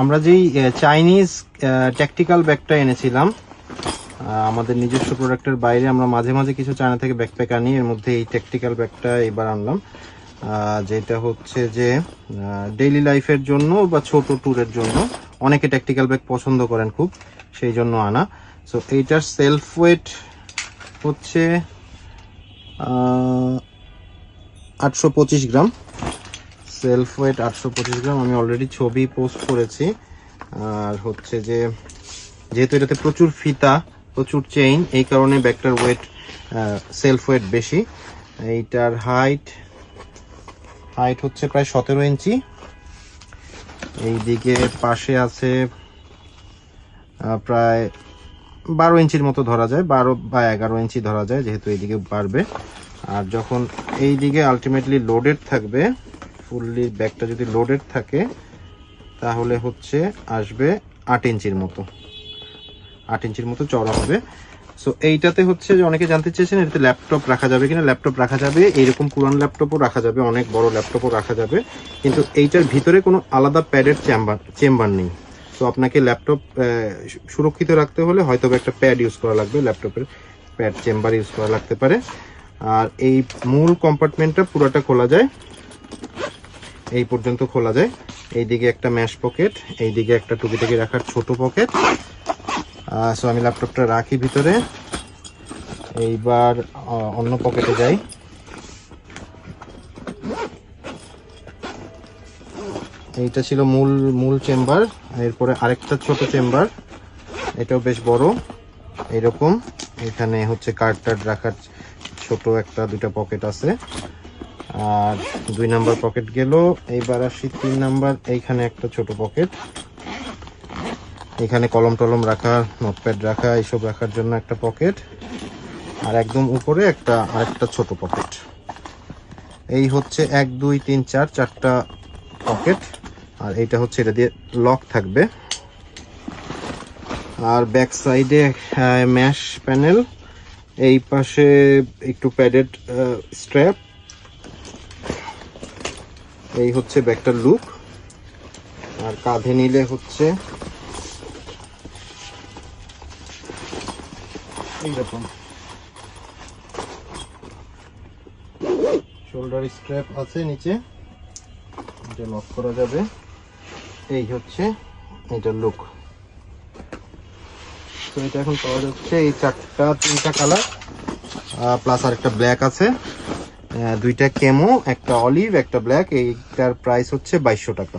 আমরা যেই Chinese tactical ব্যাগটা এনেছিলাম আমাদের নিজস্ব প্রোডাক্টের বাইরে আমরা মাঝে মাঝে কিছু চায়না থেকে ব্যাকপ্যাক আনি, এর মধ্যে এই ট্যাকটিক্যাল ব্যাগটা এবার আনলাম। যেটা হচ্ছে যে ডেইলি লাইফের জন্য বা ছোট ট্যুরের জন্য অনেকে ট্যাকটিক্যাল ব্যাগ পছন্দ করেন খুব, সেই জন্য আনা। সো এইটার সেলফ ওয়েট হচ্ছে আটশো পঁচিশ গ্রাম। সেলফ ওয়েট আটশো পঁচিশ গ্রাম, আমি অলরেডি ছবি পোস্ট করেছি। আর হচ্ছে যে, যেহেতু এটাতে প্রচুর ফিতা, প্রচুর চেইন এই কারণে ব্যাগটার ওয়েট সেলফ ওয়েট বেশি। এইটার হাইট হাইট হচ্ছে প্রায় সতেরো ইঞ্চি। এইদিকে পাশে আছে প্রায় বারো ইঞ্চির মতো ধরা যায়, বারো বা এগারো ইঞ্চি ধরা যায়, যেহেতু এইদিকে বাড়বে। আর যখন এই দিকে আলটিমেটলি লোডেড থাকবে ফুললি ব্যাগটা যদি লোডেড থাকে, তাহলে হচ্ছে আসবে আট ইঞ্চির মতো। আট ইঞ্চির মতো চড়া হবে। সো এইটাতে হচ্ছে যে অনেকে জানতে চেয়েছেন, এটাতে ল্যাপটপ রাখা যাবে কিনা? ল্যাপটপ রাখা যাবে এইরকম পুরান ল্যাপটপও রাখা যাবে, অনেক বড় ল্যাপটপও রাখা যাবে। কিন্তু এইটার ভিতরে কোনো আলাদা প্যাডের চেম্বার চেম্বার নেই। তো আপনাকে ল্যাপটপ সুরক্ষিত রাখতে হলে হয়তো একটা প্যাড ইউজ করা লাগবে ল্যাপটপের প্যাড চেম্বার ইউজ করা লাগতে পারে। আর এই মূল কম্পার্টমেন্টটা পুরোটা খোলা যায়। এই পর্যন্ত খোলা যায়। এইদিকে একটা ম্যাশ পকেট এইদিকে একটা টুকিটাকি রাখার ছোট পকেট সো আমি ল্যাপটপটা রাখি ভিতরে। এইবার অন্য পকেটে যাই। এইটা ছিল মূল মূল চেম্বার এরপরে আরেকটা ছোট চেম্বার এটাও বেশ বড়। এরকম এখানে হচ্ছে কার্ড টার্ড রাখার ছোট একটা দুটা পকেট আছে। আর দুই নাম্বার পকেট গেল, এইবার আসি তিন নাম্বার, এইখানে একটা ছোট পকেট। এখানে কলম টলম রাখা, নোটপ্যাড রাখা, এইসব রাখার জন্য একটা পকেট। আর একদম উপরে একটা, আরেকটা ছোট পকেট। এই হচ্ছে এক, দুই, তিন, চার, চারটা পকেট। আর এইটা হচ্ছে এটা দিয়ে লক থাকবে। আর ব্যাক সাইডে ম্যাশ প্যানেল এই পাশে একটু প্যাডেড স্ট্র্যাপ এই হচ্ছে ব্যাগটার লুক আর কাঁধে নিলে হচ্ছে এইরকম। শোল্ডার স্ট্র্যাপ আছে নিচে। এটা লক করা যাবে। এই হচ্ছে এটার লুক তো এটা এখন পাওয়া যাচ্ছে এই চারটা, তিনটা কালার প্লাস আর একটা ব্ল্যাক আছে। দুইটা কেমো একটা অলিভ একটা ব্ল্যাক এইটার প্রাইস হচ্ছে বাইশশো টাকা।